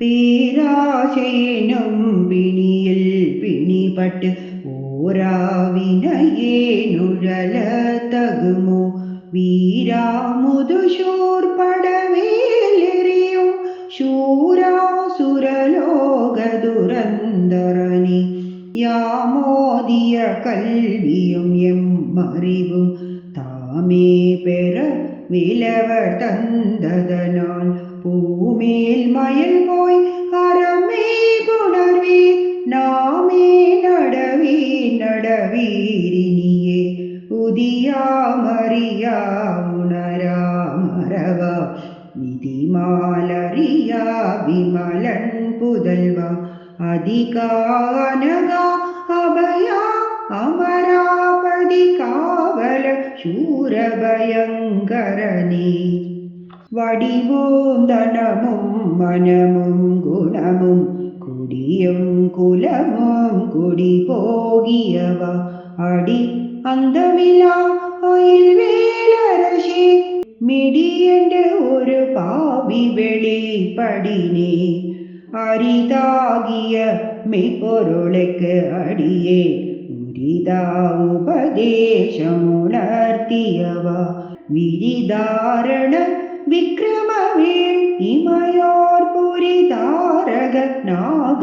പേരാശയനും പിണിയിൽ പിണിപട്ട് ഓരാവിനയേനുഴല തകുമോ വീരാമുതുശൂർ പടവേലെറിയും ശൂരാസുരലോക ദുരന്തറനി യാമോദിയ കൽവിയും M അറിവും താമേ പെറ വിലവർ തന്തതനാൽ കരമേ പുണർവീ നാമേ നടവീ നടവീരിനിയെ ഉദിയാമറിയാ ഉണരാമറവ നിതിമാലറിയ വിമലൻ പുതൽവ. അഭയ അമരാപതി കാവല ശൂരഭയങ്കരനേ. വടിവും ധനമും മനമും ഗുണമും കുടിയും കുലമും കുടി പോകിയവ അടി അന്തമില്ല അയിൽ മിടിയന്റെ ഒരു പാവി വെളിപ്പടിനെ അരിതാകിയ മെയ്പൊരുളയ്ക്ക് അടിയെ. ഉരിതാ ഉപദേശമുണർത്തിയവ. വിരിധാരണ விக்ரமவேல் இமயோர் புரிதாரக நாக